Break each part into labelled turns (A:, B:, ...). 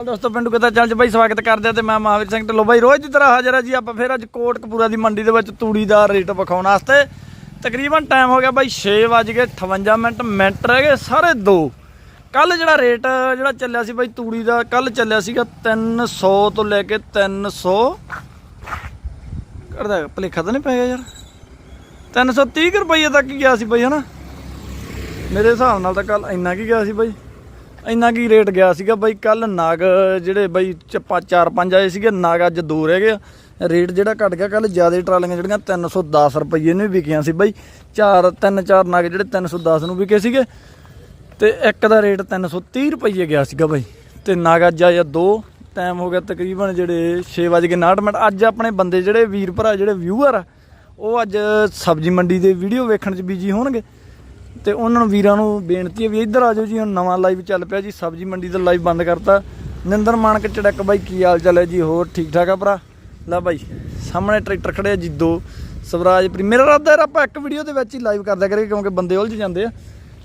A: ਦੋਸਤੋ, ਪਿੰਡੂ ਕਿਤਾ ਚੱਲ ਜੀ ਬਾਈ, ਸਵਾਗਤ ਕਰਦੇ ਆ ਤੇ ਮੈਂ ਮਹਾਵੀਰ ਸਿੰਘ ਢਿੱਲੋਂ ਬਾਈ। ਰੋਜ਼ ਦੀ ਤਰ੍ਹਾਂ ਹਾਜ਼ਰ ਆ ਜੀ ਆਪਾਂ ਫੇਰ ਅੱਜ ਕੋਟਕਪੂਰਾ ਦੀ ਮੰਡੀ ਦੇ ਵਿੱਚ ਤੂੜੀ ਦਾ ਰੇਟ ਵਿਖਾਉਣ ਵਾਸਤੇ। ਤਕਰੀਬਨ ਟਾਈਮ ਹੋ ਗਿਆ ਬਾਈ 6:58 ਮਿੰਟ। ਮਿੰਟ ਰਹਿ ਗਏ ਸਾਰੇ ਦੋ। ਕੱਲ ਜਿਹੜਾ ਰੇਟ ਜਿਹੜਾ ਚੱਲਿਆ ਸੀ ਬਾਈ ਤੂੜੀ ਦਾ ਕੱਲ ਚੱਲਿਆ ਸੀਗਾ 300 ਤੋਂ ਲੈ ਕੇ 300 ਕਰਦਾ, ਭਲੇਖਾ ਤਾਂ ਨਹੀਂ ਪੈ ਗਿਆ ਯਾਰ। 330 ਕੁ ਰੁਪਏ ਤੱਕ ਗਿਆ ਸੀ ਬਾਈ, ਹਨਾ? ਮੇਰੇ ਹਿਸਾਬ ਨਾਲ ਤਾਂ ਕੱਲ ਇੰਨਾ ਕੀ ਗਿਆ ਸੀ ਬਾਈ। ਇੰਨਾ ਕੀ ਰੇਟ ਗਿਆ ਸੀਗਾ ਬਾਈ? ਕੱਲ ਨਾਗ ਜਿਹੜੇ ਬਾਈ ਚੱਪਾ ਚਾਰ ਪੰਜ ਆਏ ਸੀਗੇ, ਨਾਗ ਅੱਜ ਦੋ ਰਹਿ ਗਏ। ਆ। ਰੇਟ ਜਿਹੜਾ ਘਟ ਗਿਆ ਕੱਲ ਜ਼ਿਆਦਾ ਟਰਾਲੀਆਂ ਜਿਹੜੀਆਂ 310 ਰੁਪਏ ਨੂੰ ਵੀ ਵਿਕੀਆਂ ਸੀ ਬਾਈ। ਚਾਰ, ਤਿੰਨ, ਚਾਰ ਨਾਗ ਜਿਹੜੇ 310 ਨੂੰ ਵਿਕੇ ਸੀਗੇ। ਤੇ ਇੱਕ ਦਾ ਰੇਟ 330 ਰੁਪਏ ਗਿਆ ਸੀਗਾ ਬਾਈ। ਤੇ ਨਾਗ ਅੱਜ ਆਇਆ ਦੋ। ਟਾਈਮ ਹੋ ਗਿਆ ਤਕਰੀਬਨ ਜਿਹੜੇ 6:59 ਮਿੰਟ। ਅੱਜ ਆਪਣੇ ਬੰਦੇ ਜਿਹੜੇ ਵੀਰ ਭਰਾ, ਜਿਹੜੇ ਵਿਊਅਰ ਆ, ਉਹ ਅੱਜ ਸਬਜ਼ੀ ਮੰਡੀ ਦੇ ਵੀਡੀਓ ਵੇਖਣ 'ਚ ਬੀਜੀ ਹੋਣਗੇ। ਤੇ ਉਹਨਾਂ ਨੂੰ ਵੀਰਾਂ ਨੂੰ ਬੇਨਤੀ ਹੈ ਵੀ ਇੱਧਰ ਆ ਜਾਓ ਜੀ, ਹੁਣ ਨਵਾਂ ਲਾਈਵ ਚੱਲ ਪਿਆ ਜੀ, ਸਬਜ਼ੀ ਮੰਡੀ ਦਾ ਲਾਈਵ ਬੰਦ ਕਰਤਾ। ਨਿੰਦਰ ਮਾਨਕ ਚੜਕ ਬਾਈ, ਕੀ ਹਾਲ ਚਾਲ ਹੈ ਜੀ? ਹੋਰ ਠੀਕ ਠਾਕ ਆ ਭਰਾ? ਲੈ ਬਾਈ, ਸਾਹਮਣੇ ਟਰੈਕਟਰ ਖੜੇ ਆ ਜੀ ਦੋ, ਸਵਰਾਜ ਪ੍ਰੀ ਮੇਰਾ ਇਰਾਦਾ ਯਾਰ ਆਪਾਂ ਇੱਕ ਵੀਡੀਓ ਦੇ ਵਿੱਚ ਹੀ ਲਾਈਵ ਕਰਦਾ ਕਰੀਏ, ਕਿਉਂਕਿ ਬੰਦੇ ਉਲਝ ਜਾਂਦੇ ਆ।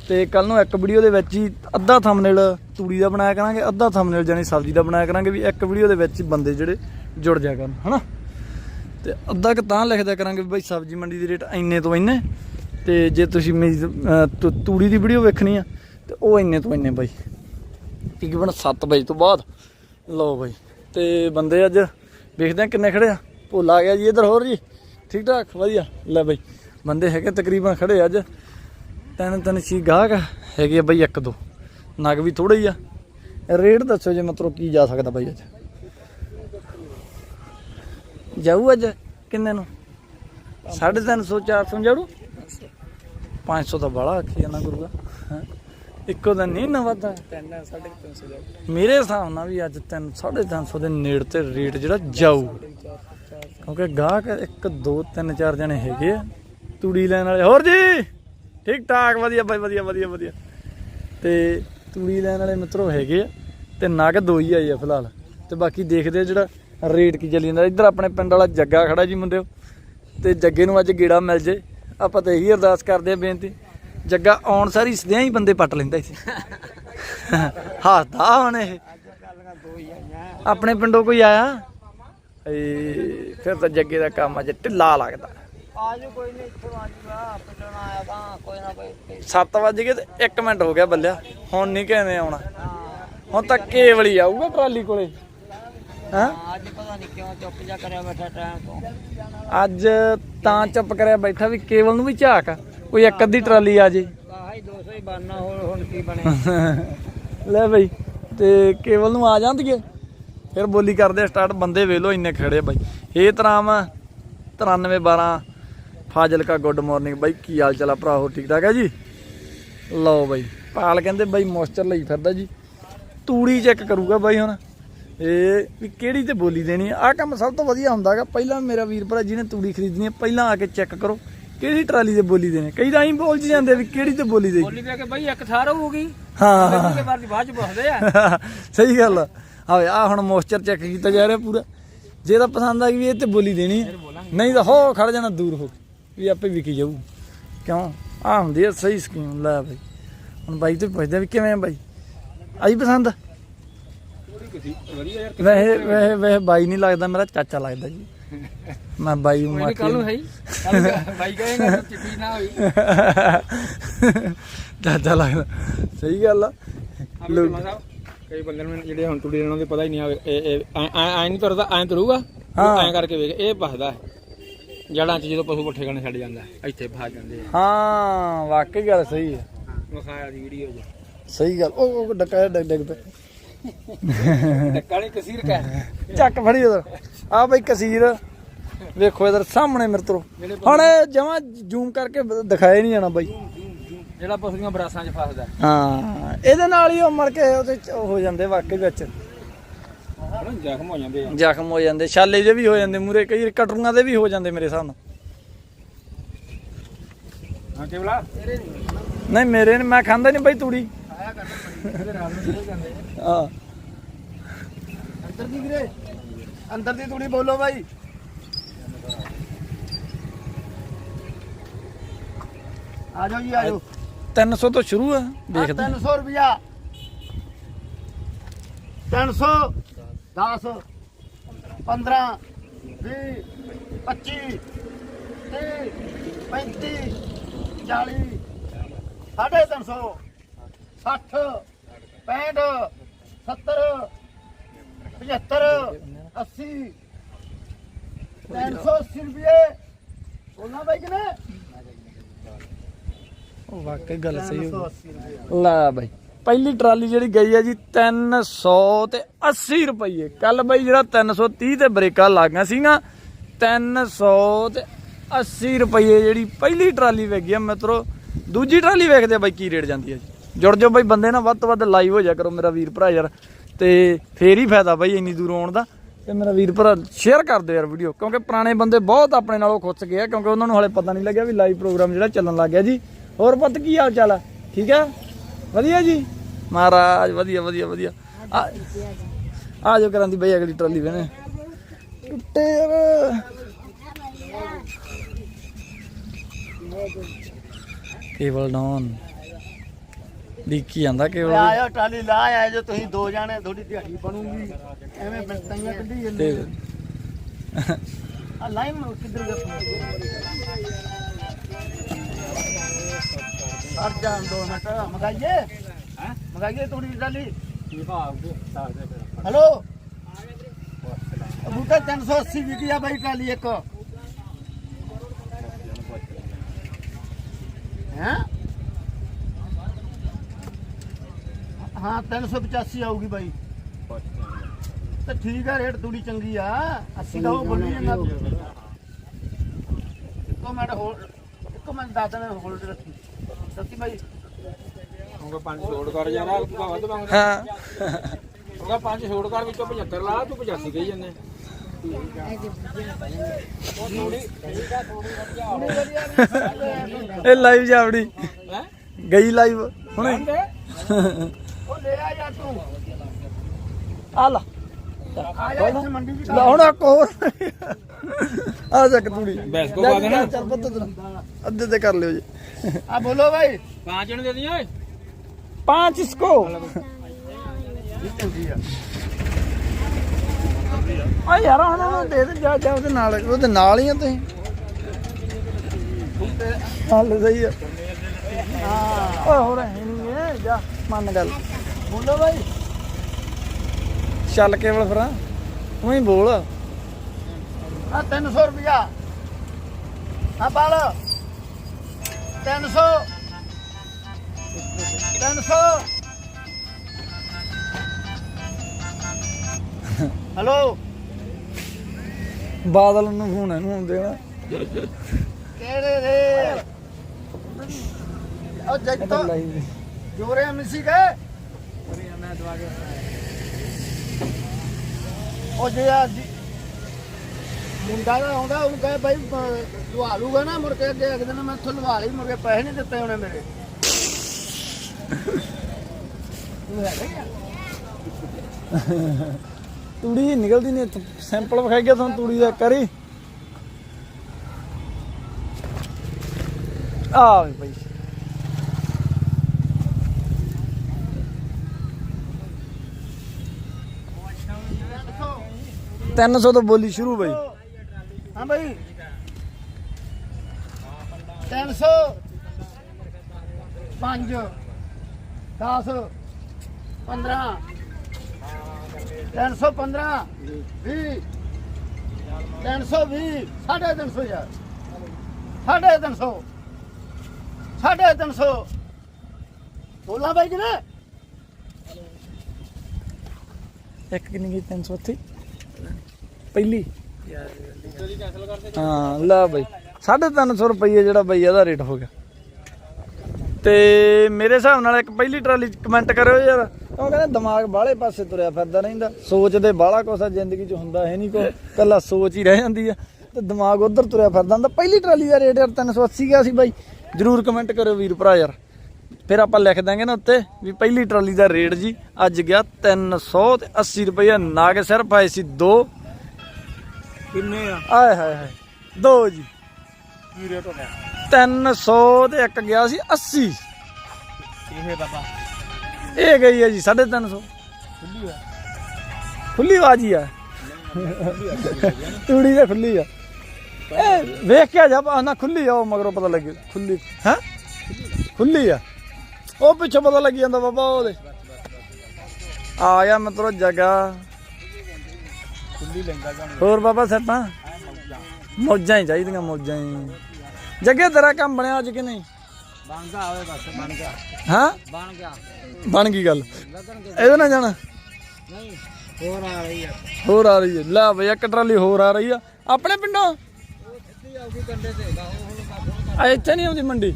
A: ਤੇ ਕੱਲ ਨੂੰ ਇੱਕ ਵੀਡੀਓ ਦੇ ਵਿੱਚ ਹੀ ਅੱਧਾ ਥੰਬਨੇਲ ਤੂੜੀ ਦਾ ਬਣਾਇਆ ਕਰਾਂਗੇ, ਅੱਧਾ ਥੰਬਨੇਲ ਜਾਨੀ ਸਬਜ਼ੀ ਦਾ ਬਣਾਇਆ ਕਰਾਂਗੇ, ਵੀ ਇੱਕ ਵੀਡੀਓ ਦੇ ਵਿੱਚ ਹੀ ਬੰਦੇ ਜਿਹੜੇ ਜੁੜ ਜਾ ਕਰਨ ਹਨਾ? ਤੇ ਅੱਧਾ ਕ ਤਾਂ ਲਿਖਦਾ ਕਰਾਂਗੇ ਵੀ ਬਾਈ, ਸਬਜ਼ੀ ਮੰਡੀ ਦੇ ਰੇਟ ਇੰਨੇ ਤੋਂ ਇੰਨੇ। ਤੇ ਜੇ ਤੁਸੀਂ ਮੇਰੀ ਤੂ- ਤੂੜੀ ਦੀ ਵੀਡੀਓ ਵੇਖਣੀ ਆ, ਤੇ ਉਹ ਇੰਨੇ ਤੋਂ ਇੰਨੇ ਬਾਈ। ਤਕਰੀਬਨ 7 ਵਜੇ ਤੋਂ ਬਾਅਦ। ਲਓ ਬਾਈ। ਤੇ ਬੰਦੇ ਅੱਜ ਵੇਖਦੇ ਆ ਕਿੰਨੇ ਖੜੇ ਆ। ਭੁੱਲ ਆ ਗਿਆ ਜੀ ਇੱਧਰ ਹੋਰ ਜੀ। ਠੀਕ ਠਾਕ ਵਧੀਆ। ਲੈ ਬਾਈ, ਬੰਦੇ ਹੈਗੇ ਤਕਰੀਬਨ ਖੜੇ ਅੱਜ। ਤਿੰਨ ਤਿੰਨ, ਛੀ ਗਾਹਕ ਹੈਗੇ ਆ ਬਾਈ ਇੱਕ, ਦੋ। ਨਗ ਵੀ ਥੋੜੇ ਹੀ ਆ। ਰੇਟ ਦੱਸੋ ਜੇ ਮਤਲਬ ਕੀ ਜਾ ਸਕਦਾ ਬਾਈ ਅੱਜ। ਜਾਊ ਅੱਜ ਕਿੰਨੇ ਨੂੰ? 350 400 ਜਾੜੂ 500 ਤਾਂ ਬੜਾ ਆਖੀ ਜਾਂਦਾ ਗੁਰੂਆ ਹੈਂ। ਇੱਕੋ ਦਿਨ ਨਹੀਂ ਨਾ
B: ਜਾ
A: ਮੇਰੇ ਹਿਸਾਬ ਨਾਲ ਵੀ ਅੱਜ 3 350 ਦੇ ਨੇੜ ਤੇ ਰੇਟ ਜਿਹੜਾ ਜਾਊ। ਕਿਉਂਕਿ ਗਾਹਕ 1 2 3 4 ਜਣੇ ਹੈਗੇ ਆ। ਤੂੜੀ ਲੈਣ ਵਾਲੇ ਹੋਰ ਜੀ! ਠੀਕ ਠਾਕ ਵਧੀਆ ਬਾਈ ਵਧੀਆ ਵਧੀਆ ਵਧੀਆ। ਤੇ ਤੂੜੀ ਲੈਣ ਵਾਲੇ ਮਿੱਤਰੋ ਹੈਗੇ ਆ ਤੇ ਨਗ ਦੋ ਹੀ ਆਈ ਆ ਫਿਲਹਾਲ। ਤੇ ਬਾਕੀ ਦੇਖਦੇ ਆ ਜਿਹੜਾ ਰੇਟ ਕੀ ਚੱਲੀ ਜਾਂਦਾ। ਇੱਧਰ ਆਪਣੇ ਪਿੰਡ ਵਾਲਾ ਜੱਗਾ ਖੜਾ ਜੀ ਮੁੰਡਿਓ। ਤੇ ਜੱਗੇ ਨੂੰ ਅੱਜ ਗੇੜਾ ਮਿਲ ਜੇ। ਆਪਾਂ ਤਾਂ ਇਹੀ ਅਰਦਾਸ ਕਰਦੇ ਆ ਬੇਨਤੀ। ਜੱਗਾ ਆਉਣ ਸਾਰੀ ਸਦਿਆਂ ਹੀ ਬੰਦੇ ਪੱਟ ਲੈਂਦਾ ਸੀ ਹੱਸਦਾ ਹੁਣ ਇਹ। ਆਪਣੇ ਪਿੰਡੋਂ ਕੋਈ ਆਇਆ? ਏ ਫਿਰ ਤਾਂ ਜੱਗੇ ਦਾ ਕੰਮ ਅੱਜ ਢਿੱਲਾ ਲੱਗਦਾ।
B: ਆਜੋ ਕੋਈ ਨਹੀਂ ਇੱਥੋਂ ਆਜੂਗਾ ਪਿੰਡੋਂ ਆਇਆ ਤਾਂ ਕੋਈ ਨਾ ਕੋਈ
A: 7 ਵਜ ਗਏ ਤੇ 1 ਮਿੰਟ ਹੋ ਗਿਆ ਬੱਲਿਆ ਹੁਣ ਨਹੀਂ ਕਹਿੰਦੇ ਆਉਣਾ। ਹੁਣ ਤਾਂ ਕੇਵਲੀ ਆਊਗਾ ਟਰਾਲੀ ਕੋਲੇ। ਹਾਂ?
B: ਅੱਜ ਪਤਾ ਨਹੀਂ ਕਿਉਂ ਚੁੱਪ ਜਾ ਕਰਿਆ ਬੈਠਾ ਟਾਈਮ ਤੋਂ।
A: ਅੱਜ ਤਾਂ ਚੁੱਪ ਕਰਿਆ ਬੈਠਾ ਵੀ ਕੇਵਲ ਨੂੰ ਵੀ ਝਾਕ। ਕੋਈ ਇੱਕ ਅੱਧੀ ਟਰਾਲੀ ਆ ਜੇ।
B: ਆਹੀ 200 ਹੀ ਬਣਨਾ ਹੋਰ ਹੁਣ ਕੀ ਬਣੇ?
A: ਲੈ ਬਈ ਤੇ ਕੇਵਲ ਨੂੰ ਆ ਜਾਂਦੀਏ? ਫਿਰ ਬੋਲੀ ਕਰਦੇ ਸਟਾਰਟ ਬੰਦੇ ਵੇਲੋ ਇੰਨੇ ਖੜੇ ਬਾਈ। ਇਹ ਤਰ੍ਹਾਂ ਵਾ 9312 ਫਾਜ਼ਿਲਕਾ ਗੁੱਡ ਮਾਰਨਿੰਗ। ਬਾਈ ਕੀ ਹਾਲ ਚਾਲ ਆ ਭਰਾਓ ਠੀਕ ਠਾਕ ਹੈ ਜੀ? ਲਓ ਬਾਈ ਪਾਲ ਕਹਿੰਦੇ ਬਾਈ ਮੋਇਸਚਰ ਲਈ ਫਿਰਦਾ ਜੀ। ਤੂੜੀ ਚੈੱਕ ਕਰੂਗਾ ਬਾਈ ਹੁਣ। ਇਹ ਵੀ ਕਿਹੜੀ ਤੇ ਬੋਲੀ ਦੇਣੀ ਆ? ਕੰਮ ਸਭ ਤੋਂ ਵਧੀਆ ਹੁੰਦਾਗਾ। ਪਹਿਲਾਂ ਮੇਰਾ ਵੀਰ ਭਰਾ ਜਿਹਨੇ ਤੂੜੀ ਖਰੀਦਣੀ ਹੈ ਪਹਿਲਾਂ ਆ ਕੇ ਚੈੱਕ ਕਰੋ ਕਿਹੜੀ ਟਰਾਲੀ ਤੇ ਬੋਲੀ ਦੇਣੀ। ਕਈ ਤਾਂ ਐਂ ਬੋਲ ਜਾਂਦੇ ਆ ਵੀ ਕਿਹੜੀ ਤੇ ਬੋਲੀ ਦੇਈ
B: ਬੋਲੀ ਪਿਆ ਕਿ ਬਈ ਇੱਕ ਥਾਰ ਹੋਊਗੀ।
A: ਹਾਂ
B: ਕਿ ਵਾਰ ਦੀ ਬਾਅਦ ਚ ਪੁੱਛਦੇ ਆ।
A: ਸਹੀ ਗੱਲ ਆ। ਆ ਹੁਣ ਮੋਇਸਚਰ ਚੈੱਕ ਕੀਤਾ ਜਾ ਰਿਹਾ ਪੂਰਾ। ਜੇ ਤਾਂ ਪਸੰਦ ਆ ਗਈ ਵੀ ਇਹ ਤੇ ਬੋਲੀ ਦੇਣੀ ਨਹੀਂ ਤਾਂ ਹੋ ਖੜ ਜਾਣਾ ਦੂਰ ਹੋ ਵੀ ਆਪੇ ਵਿਕੀ ਜਾਊ। ਕਿਉਂ? ਆ ਹੁੰਦੀ ਆ ਸਹੀ ਸਕੀਮ ਲੈ ਬਾਈ। ਹੁਣ ਬਾਈ ਤੋਂ ਪੁੱਛਦੇ ਆ ਵੀ ਕਿਵੇਂ ਆ ਬਾਈ? ਆਈ ਪਸੰਦ?
B: ਵਧੀਆ ਯਾਰ
A: ਵੈਸੇ ਵੈਸੇ ਵੈਸੇ ਬਾਈ ਨਹੀਂ ਲੱਗਦਾ ਮੇਰਾ ਚਾਚਾ ਲੱਗਦਾ ਜੀ। ਮੈਂ ਬਾਈ ਨੂੰ
B: ਕੋਈ ਕੱਲ ਨੂੰ ਹੈ ਬਾਈ ਕਹੇਗਾ ਚਿੱਟੀ ਨਾ ਹੋਈ।
A: ਚਾਚਾ ਲੱਗਦਾ। ਸਹੀ ਗੱਲ ਆ। ਲੋਕ
B: ਸਾਹਿਬ ਕਈ ਬੰਦੇ ਨੂੰ ਜਿਹੜੇ ਹੁਣ ਟੁੱਟੀ ਇਹਨਾਂ ਦੇ ਪਤਾ ਹੀ ਨਹੀਂ ਆ ਇਹ ਇਹ ਐ ਨਹੀਂ ਤੁਰਦਾ ਐ ਤੁਰੂਗਾ?
A: ਹਾਂ।
B: ਐ ਕਰਕੇ ਵੇਖ ਇਹ ਭਸਦਾ ਜੜਾਂ 'ਚ ਜਦੋਂ ਪਸ਼ੂ ਪੱਠੇ ਖਾਣੇ ਛੱਡ ਜਾਂਦਾ ਇੱਥੇ ਫਸ ਜਾਂਦੇ ਆ।
A: ਹਾਂ ਵਾਕਈ ਗੱਲ ਸਹੀ ਹੈ।
B: ਵਿਖਾਇਆ ਦੀ ਵੀਡੀਓ 'ਚ।
A: ਸਹੀ ਗੱਲ ਉਹ ਉਹ ਡੱਕਾ ਡੱਗ ਡੱਗ ਪੈ
B: ਨਹੀਂ ਕਸੀਰ ਕਹਿ।
A: ਚੱਕ ਫੜੀ ਉਧਰ। ਆ ਬਈ ਕਸੀਰ। ਵੇਖੋ ਇਧਰ ਸਾਹਮਣੇ ਮੇਰੇ ਤੋਂ ਹੁਣ ਜਮਾ ਜ਼ੂਮ ਕਰਕੇ ਦਿਖਾਏ ਨਹੀਂ ਜਾਣਾ ਬਾਈ।
B: ਜਿਹੜਾ ਪਸ਼ੂ ਦੀਆਂ ਬਰਾਸਾਂ 'ਚ ਫਸਦਾ
A: ਹਾਂ। ਇਹਦੇ ਨਾਲ ਹੀ ਉਹ ਮਰ ਕੇ ਉਹਦੇ ਹੋ ਜਾਂਦੇ ਵਾਕਈ ਵਿੱਚ।
B: ਜ਼ਖਮ ਹੋ ਜਾਂਦੇ
A: ਜ਼ਖਮ ਹੋ ਜਾਂਦੇ ਛਾਲੇ ਜੇ ਵੀ ਹੋ ਜਾਂਦੇ ਮੂਰੇ ਕਈ ਕਟਰੂਆਂ ਦੇ ਵੀ ਹੋ ਜਾਂਦੇ ਮੇਰੇ ਹਿਸਾਬ ਨਾਲ।
B: ਹਾਂ ਕੇਵਲਾ?
A: ਨਹੀਂ ਮੇਰੇ ਨੇ ਮੈਂ ਖਾਂਦਾ ਨਹੀਂ ਬਾਈ ਤੂੜੀ।
B: ਆਇਆ ਕਰਨਾ ਇਹਦੇ ਰਾਮ ਨੂੰ ਜਿਹੜੇ ਜਾਂਦੇ
A: ਹਾਂ।
B: ਅੰਦਰ ਦੀ ਵੀਰੇ? ਅੰਦਰ ਦੀ ਤੂੜੀ ਬੋਲੋ ਬਾਈ। ਆ ਜਾਓ ਜੀ ਆ ਜਾਓ।
A: 300 ਤੋਂ ਸ਼ੁਰੂ ਆ ਦੇਖਦੇ।
B: 300 ਰੁਪਿਆ
C: 300 10 15 20 25 30 35 40 ਸਾਢੇ 300 60 65 70 75 80 380 ਰੁਪਏ। ਬੋਲਣਾ ਬਾਈ ਕਿਨੇ?
A: ਉਹ ਵਾਕਈ ਗੱਲ ਸਹੀ ਹੋ
C: 380 ਰੁਪਏ।
A: ਲੈ ਬਾਈ ਪਹਿਲੀ ਟਰਾਲੀ ਜਿਹੜੀ ਗਈ ਹੈ ਜੀ 300 ਤੇ 80 ਰੁਪਏ ਕੱਲ ਬਾਈ ਜਿਹੜਾ 330 ਤੇ ਬ੍ਰੇਕਾਂ ਲੱਗੀਆਂ ਸੀਗਾ 300 ਤੇ 80 ਰੁਪਏ ਜਿਹੜੀ ਪਹਿਲੀ ਟਰਾਲੀ ਵੇਗੀ ਆ। ਮਿੱਤਰੋ ਦੂਜੀ ਟਰਾਲੀ ਵੇਖਦੇ ਆ ਬਾਈ ਕੀ ਰੇਟ ਜਾਂਦੀ ਹੈ ਜੀ। ਜੁੜ ਜਾਓ ਬਾਈ ਬੰਦੇ ਨਾਲ ਵੱਧ ਤੋਂ ਵੱਧ ਲਾਈਵ ਹੋ ਜਾ ਕਰੋ ਮੇਰਾ ਵੀਰ ਭਰਾ ਯਾਰ। ਤੇ ਫੇਰ ਹੀ ਫਾਇਦਾ ਬਾਈ ਇੰਨੀ ਦੂਰ ਆਉਣ ਦਾ। ਤੇ ਮੇਰਾ ਵੀਰ ਭਰਾ ਸ਼ੇਅਰ ਕਰ ਦਿਓ ਯਾਰ ਵੀਡੀਓ ਕਿਉਂਕਿ ਪੁਰਾਣੇ ਬੰਦੇ ਬਹੁਤ ਆਪਣੇ ਨਾਲੋਂ ਖੁੱਸ ਗਏ ਆ, ਕਿਉਂਕਿ ਉਹਨਾਂ ਨੂੰ ਹਲੇ ਪਤਾ ਨਹੀਂ ਲੱਗਿਆ ਵੀ ਲਾਈਵ ਪ੍ਰੋਗਰਾਮ ਜਿਹੜਾ ਚੱਲਣ ਲੱਗ ਗਿਆ ਜੀ। ਹੋਰ ਪੁੱਤ ਕੀ ਹਾਲ ਚਾਲ ਆ? ਠੀਕ ਹੈ ਵਧੀਆ ਜੀ? ਮਹਾਰਾਜ, ਵਧੀਆ ਵਧੀਆ ਵਧੀਆ। ਆ ਆ ਜੋ ਕਰਾਂ ਦੀ ਬਈ ਅਗਲੀ ਟਰਾਲੀ ਵੇਨੇ ਟੁੱਟੇ ਯਾਰ। ਕੇਵਲ ਡਾਊਨ ਦੇਖੀ ਜਾਂਦਾ ਕੇਵਲ
C: ਆਇਓ ਟਾਲੀ ਲਾ ਆਏ ਜੋ ਤੁਸੀਂ ਦੋ ਜਾਣੇ ਤੁਹਾਡੀ ਦਿਹਾੜੀ ਬਣੂਗੀ। ਐਵੇਂ ਬਿੰਤਾਈਆਂ ਕੱਢੀ ਜਾਂਦੇ ਆ ਲਾਈਨ ਕਿੱਧਰ ਗਿਆ ਹਰ ਜਾਣ ਦੋ ਮਿੰਟ ਮਗਾਈਏ। ਮਗਾਈਏ ਤੁਹਾਡੀ ਟਾਲੀ ਹੈਲੋ? ਬੂਟਾ 380 ਵਿਕੀ ਆ ਬਾਈ ਟਾਲੀ ਇੱਕ। ਹੈ? ਹਾਂ 385 ਆਊਗੀ ਬਾਈ। ਤੇ ਠੀਕ ਆ ਰੇਟ ਥੋੜੀ ਚੰਗੀ ਆ। 80 ਦਾ ਉਹ ਬੋਲੀ ਜਾਂਦਾ। ਇੱਕੋ ਮਿੰਟ ਹੋਲਡ ਇੱਕੋ ਮਿੰਟ ਦੱਸ ਦੇਣਾ ਹੋਲਡ ਰੱਖੀ ਸੱਤੀ ਬਾਈ।
B: ਉਹਗਾ ਪੰਜ ਛੋੜ ਕਰ ਯਾਰ ਤੂੰ ਵੱਧ ਮੰਗਦਾ।
A: ਹਾਂ।
B: ਉਹਗਾ ਪੰਜ ਛੋੜ ਕਰ ਵਿੱਚੋਂ 75 ਲਾ ਤੂੰ 85 ਕਹੀ ਜਾਂਦੇ।
A: ਇਹ ਲਾਈਵ ਜਾਵੜੀ।
B: ਹੈ?
A: ਗਈ ਲਾਈਵ ਹੁਣੇ।
C: ਉਹ ਲੈ ਆ ਜਾ ਤੂੰ।
A: ਆ ਲਾ।
C: ਆ ਜਾ ਇੱਥੇ ਮੰਡੀ ਚ
A: ਲੈ ਹੁਣ ਇੱਕ ਹੋਰ। ਆ ਜਾ ਤੂੜੀ।
B: ਬੈਸ ਕੋ ਪਾ ਦੇਣਾ।
A: ਚੱਲ ਪੁੱਤ ਤੇਰਾ ਅੱਧੇ ਤੇ ਕਰ ਲਿਓ ਜੀ।
C: ਆ ਬੋਲੋ ਬਾਈ।
B: ਪੰਜ ਨੂੰ ਦੇ ਦੀ ਓਏ।
A: ਪਾਂਚ ਇਸਕੋ
C: ਇਹ ਚੰਗੀ ਆ।
A: ਆ ਯਾਰ ਹੁਣ ਉਹਨੂੰ ਦੇ ਦੇ ਜਾ ਜਾ ਉਹਦੇ ਨਾਲ। ਉਹਦੇ ਨਾਲ ਹੀ ਆ ਤੁਸੀਂ। ਹਾਲ ਸਹੀ ਆ।
C: ਹਾਂ
A: ਓਏ ਹੋਰ ਹੈ ਨਹੀਂ ਹੈ। ਜਾ ਮੰਨ ਗੱਲ।
C: ਬੋਲੋ ਬਾਈ।
A: ਚੱਲ ਕੇਵਲ ਫਿਰ ਤੂੰ ਹੀ ਬੋਲ।
C: ਆ 300 ਰੁਪਿਆ ਆ ਬਾਲ। 300 300 ਹੈਲੋ।
A: ਬਾਦਲ ਨੂੰ ਫੋਨ ਇਹਨੂੰ ਦੇਣਾ।
C: ਕਿਹੜੇ ਰੇ ਉਹ ਜੱਟ ਜੋਰੇ ਮਿਸੀ ਗਏ। ਉਹ ਜੇ ਆ ਜੀ- ਮੁੰਡਾ ਦਾ ਆਉਂਦਾ, ਉਹਨੂੰ ਕਹੇ ਭਾਈ ਪ- ਲਵਾ ਲੂਗਾ ਨਾ ਮੁੜ ਕੇ ਅੱਗੇ, ਅਗਲੇ ਦਿਨ ਮੈਂ ਇੱਥੋਂ ਲਵਾ ਲਈ, ਮੁੜ ਕੇ ਪੈਸੇ ਨਹੀਂ ਦਿੱਤੇ ਉਹਨੇ ਮੇਰੇ। ਤੂੰ ਹੈਗਾ ਹੀ ਆ?
A: ਤੂੜੀ ਨਿਕਲਦੀ ਨਹੀਂ ਇੱਥੋਂ। ਸੈਂਪਲ ਵਿਖਾਈ ਗਿਆ ਤੁਹਾਨੂੰ ਤੂੜੀ ਦਾ ਕਰੀ ਆ ਵੀ ਭਾਈ
C: ਦੱਸੋ।
A: 300 ਤੋਂ ਬੋਲੀ ਸ਼ੁਰੂ ਬਈ।
C: ਹਾਂ ਭਾਈ 300 5 10 15 315 20 320 ਸਾਢੇ 300 ਯਾਰ। ਸਾਢੇ 300 ਸਾਢੇ 300 ਬੋਲਾਂ ਬਾਈ ਜੀ ਨੇ
A: ਇੱਕ ਕਿੰਨੀ ਗਈ? 380 ਪਹਿਲੀ। ਹਾਂ, ਲਾ ਬਈ। 350 ਰੁਪਏ ਜਿਹੜਾ ਬਈ ਇਹਦਾ ਰੇਟ ਹੋ ਗਿਆ। ਤੇ ਮੇਰੇ ਹਿਸਾਬ ਨਾਲ ਇੱਕ ਪਹਿਲੀ ਟਰਾਲੀ ਕਮੈਂਟ ਕਰਿਓ ਯਾਰ। ਉਹ ਕਹਿੰਦੇ ਦਿਮਾਗ ਬਾਹਲੇ ਪਾਸੇ ਤੁਰਿਆ ਫਿਰਦਾ ਰਹਿੰਦਾ। ਸੋਚਦੇ ਬਾਹਲਾ ਕੁਛ ਆ, ਜ਼ਿੰਦਗੀ 'ਚ ਹੁੰਦਾ ਹੈ ਨਹੀਂ ਕੋ ਕੱਲਾ ਸੋਚ ਹੀ ਰਹਿ ਜਾਂਦੀ ਆ। ਤੇ ਦਿਮਾਗ ਉਧਰ ਤੁਰਿਆ ਫਿਰਦਾ ਹੁੰਦਾ। ਪਹਿਲੀ ਟਰਾਲੀ ਦਾ ਰੇਟ ਯਾਰ 380 ਗਿਆ ਸੀ ਬਾਈ। ਜਰੂਰ ਕਮੈਂਟ ਕਰਿਓ ਵੀਰ ਭਰਾ ਯਾਰ। ਫਿਰ ਆਪਾਂ ਲਿਖ ਦਾਂਗੇ ਨਾ ਉੱਤੇ ਵੀ ਪਹਿਲੀ ਟਰਾਲੀ ਦਾ ਰੇਟ ਜੀ ਅੱਜ ਗਿਆ 300 ਤੇ 80 ਰੁਪਏ ਨਾ ਕੇ ਸਿਰਫ ਆਏ ਸੀ ਦੋ।
C: ਕਿੰਨੇ ਆ?
A: ਆਏ ਹਾਏ ਹਾਏ। ਦੋ ਜੀ।
C: ਕੀ ਰੇਟ ਹੋ ਗਿਆ
A: 300 ਤੇ ਇੱਕ ਗਿਆ ਸੀ 80
C: ਇਹ ਬਾਬਾ।
A: ਇਹ ਗਈ ਹੈ ਜੀ 350
C: ਖੁੱਲੀ ਆ?
A: ਖੁੱਲੀ ਹੀ ਆ। ਤੂੜੀ ਤੇ ਖੁੱਲੀ ਆ। ਇਹ ਵੇਖ ਕੇ ਆ ਜਾ ਆ ਨਾ ਖੁੱਲੀ ਆ ਉਹ ਮਗਰੋਂ ਪਤਾ ਲੱਗੇ ਖੁੱਲੀ ਹੈ? ਖੁੱਲੀ ਆ। ਉਹ ਪਿੱਛੋਂ ਪਤਾ ਲੱਗੀ ਜਾਂਦਾ ਬਾਬਾ ਉਹਦੇ। ਆ ਜਾ ਮਤਲਬ ਜਗਾ।
C: ਖੁੱਲੀ ਲੈਂਦਾ ਜਾਣ
A: ਹੋਰ ਬਾਬਾ ਸੱਟਾਂ ਮੌਜਾਂ। ਹੀ ਚਾਹੀਦੀਆਂ ਮੌਜਾਂ ਹੀ। ਜੱਗੇ ਤੇਰਾ ਕੰਮ ਬਣਿਆ ਅੱਜ ਕਿ ਨਹੀਂ?
C: ਬਣ ਗਿਆ ਆਵੇ ਬਸ ਬਣ ਗਿਆ।
A: ਹਾਂ?
C: ਬਣ ਗਿਆ।
A: ਬਣ ਗਈ ਗੱਲ। ਇਹਦੇ ਨਾਲ ਜਾਣਾ?
C: ਨਹੀਂ ਹੋਰ ਆ ਰਹੀ ਆ।
A: ਹੋਰ ਆ ਰਹੀ ਹੈ ਲੈ ਬਈ ਇੱਕ ਟਰਾਲੀ ਹੋਰ ਆ ਰਹੀ ਆ। ਆਪਣੇ ਪਿੰਡੋਂ?
C: ਸਿੱਧੀ ਆਉਗੀ ਕੰਡੇ ਤੇ।
A: ਆ। ਇੱਥੇ ਨਹੀਂ ਆਉਂਦੀ ਮੰਡੀ?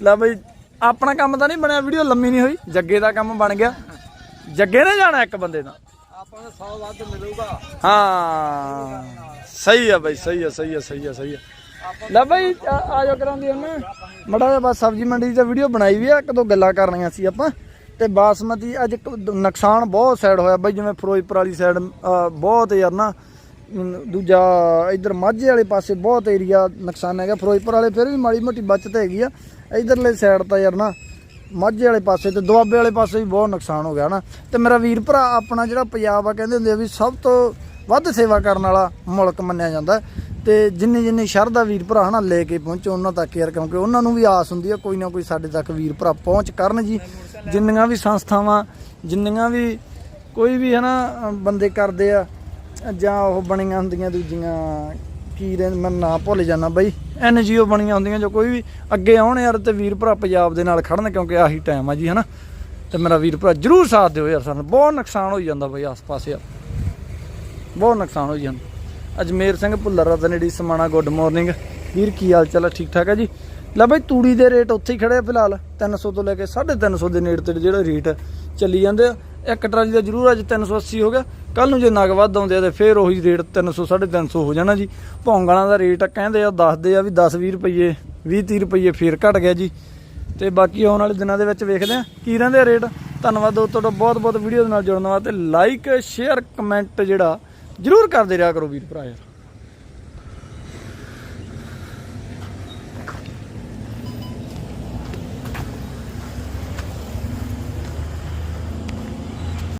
A: ਲੈ ਬਈ ਆਪਣਾ ਕੰਮ ਤਾਂ ਨਹੀਂ ਬਣਿਆ ਵੀਡੀਓ ਲੰਮੀ ਨਹੀਂ ਹੋਈ। ਜੱਗੇ ਦਾ ਕੰਮ ਬਣ ਗਿਆ। ਜੱਗੇ ਨੇ ਜਾਣਾ ਇੱਕ ਬੰਦੇ ਦਾ
C: ਆਪਾਂ ਨੂੰ 100 ਵੱਧ ਮਿਲੂਗਾ।
A: ਹਾਂ, ਸਹੀ ਆ ਬਈ, ਸਹੀ ਆ ਸਹੀ ਆ ਸਹੀ ਆ ਸਹੀ ਆ। ਲੈ ਬਈ, ਆ ਕਰਾਂਦੀ ਹੁਣ ਮੜਾ ਜਿਹਾ ਬਸ ਸਬਜ਼ੀ ਮੰਡੀ ਦੀ ਵੀਡੀਓ ਬਣਾਈ ਵੀ ਆ, ਇੱਕ ਦੋ ਗੱਲਾਂ ਕਰਨੀਆਂ ਸੀ ਆਪਾਂ। ਤੇ ਬਾਸਮਤੀ ਅੱਜ ਨੁਕਸਾਨ ਬਹੁਤ ਸਾਈਡ ਹੋਇਆ ਬਈ, ਜਿਵੇਂ ਫਿਰੋਜ਼ਪੁਰ ਵਾਲੀ ਸਾਈਡ ਬਹੁਤ ਯਾਰ ਨਾ ਦੂਜਾ ਇਧਰ ਮਾਝੇ ਵਾਲੇ ਪਾਸੇ ਬਹੁਤ ਏਰੀਆ ਨੁਕਸਾਨ ਹੈਗਾ। ਫਿਰੋਜ਼ਪੁਰ ਵਾਲੇ ਫਿਰ ਵੀ ਮਾੜੀ ਮੋਟੀ ਬਚਤ ਹੈਗੀ ਆ। ਇਧਰਲੇ ਸਾਈਡ ਤਾਂ ਯਾਰ ਨਾ ਮਾਝੇ ਵਾਲੇ ਪਾਸੇ ਤੇ ਦੁਆਬੇ ਵਾਲੇ ਪਾਸੇ ਵੀ ਬਹੁਤ ਨੁਕਸਾਨ ਹੋ ਗਿਆ ਨਾ ਤੇ ਮੇਰਾ ਵੀਰ ਭਰਾ ਆਪਣਾ ਜਿਹੜਾ ਪੰਜਾਬ ਆ ਕਹਿੰਦੇ ਹੁੰਦੇ ਆ ਵੀ ਸਭ ਤੋਂ ਵੱਧ ਸੇਵਾ ਕਰਨ ਵਾਲਾ ਮੁਲਕ ਮੰਨਿਆ ਜਾਂਦਾ ਹੈ। ਤੇ ਜਿੰਨੀ ਜਿੰਨੀ ਸ਼ਰਧਾ ਵੀਰ ਭਰਾ ਹਨਾ ਲੈ ਕੇ ਪਹੁੰਚੋ ਉਹਨਾਂ ਤੱਕ ਯਾਰ ਕਿਉਂਕਿ ਉਹਨਾਂ ਨੂੰ ਵੀ ਆਸ ਹੁੰਦੀ ਆ ਕੋਈ ਨਾ ਕੋਈ ਸਾਡੇ ਤੱਕ ਵੀਰ ਭਰਾ ਪਹੁੰਚ ਕਰਨ ਜੀ ਜਿੰਨੀਆਂ ਵੀ ਸੰਸਥਾਵਾਂ ਜਿੰਨੀਆਂ ਵੀ ਕੋਈ ਵੀ ਹਨਾ ਅ, ਬੰਦੇ ਕਰਦੇ ਆ ਜਾਂ ਉਹ ਬਣੀਆਂ ਹੁੰਦੀਆਂ ਦੂਜੀਆਂ ਕੀ ਦੇ ਮੈਂ ਨਾ ਭੁੱਲ ਜਾਣਾ ਬਾਈ। ਐਨਜੀਓ ਬਣੀਆਂ ਹੁੰਦੀਆਂ ਜੋ ਕੋਈ ਵੀ ਅੱਗੇ ਆਉਣ ਯਾਰ ਤੇ ਵੀਰ ਭਰਾ ਪੰਜਾਬ ਦੇ ਨਾਲ ਖੜਨ ਕਿਉਂਕਿ ਆਹੀ ਟਾਈਮ ਆ ਜੀ, ਹਨਾ? ਤੇ ਮੇਰਾ ਵੀਰ ਭਰਾ ਜਰੂਰ ਸਾਥ ਦਿਓ ਯਾਰ ਸਾਨੂੰ। ਬਹੁਤ ਨੁਕਸਾਨ ਹੋਈ ਜਾਂਦਾ ਬਾਈ ਆਸ-ਪਾਸੇ ਯਾਰ। ਬਹੁਤ ਨੁਕਸਾਨ ਹੋਈ ਜਾਂਦਾ। Ajmer Singh Bhullar Ratneri Samana good morning. ਵੀਰ, ਕੀ ਹਾਲ ਚਾਲ ਠੀਕ ਠਾਕ ਹੈ ਜੀ? ਲੈ ਬਾਈ, ਤੂੜੀ ਦੇ ਰੇਟ ਉੱਥੇ ਹੀ ਖੜੇ ਆ ਫਿਲਹਾਲ। 300 ਤੋਂ ਲੈ ਕੇ 350 ਦੇ ਨੇੜੇ ਤੇ ਜਿਹੜਾ ਰੇਟ ਚੱਲੀ ਜਾਂਦੇ ਆ। ਇੱਕ ਟਰਾਲੀ ਦਾ ਜਰੂਰ ਅੱਜ 380 ਹੋ ਗਿਆ। ਕੱਲ ਨੂੰ ਜੇ ਨਗ ਵੱਧ ਆਉਂਦੇ ਆ ਤੇ ਫਿਰ ਉਹੀ ਰੇਟ 300 350 ਹੋ ਜਾਣਾ ਜੀ। ਭੌਂਗਲਾਂ ਦਾ ਰੇਟ ਕਹਿੰਦੇ ਆ, ਦੱਸਦੇ ਆ ਵੀ 10 20 ਰੁਪਏ 20 30 ਰੁਪਏ ਫੇਰ ਘਟ ਗਿਆ ਜੀ। ਤੇ ਬਾਕੀ ਆਉਣ ਵਾਲੇ ਦਿਨਾਂ ਦੇ ਵਿੱਚ ਵੇਖਦੇ ਆ ਕੀ ਰਹਿੰਦੇ ਰੇਟ। ਧੰਨਵਾਦ ਦੋਸਤੋ, ਤੁਹਾਡਾ ਬਹੁਤ ਬਹੁਤ ਵੀਡੀਓ ਦੇ ਨਾਲ ਜੁੜਨ ਵਾਸਤੇ। ਲਾਈਕ, ਸ਼ੇਅਰ, ਕਮੈਂਟ ਜਿਹੜਾ ਜਰੂਰ ਕਰਦੇ ਰਿਹਾ ਕਰੋ ਵੀਰ ਭਰਾ ਯਾਰ।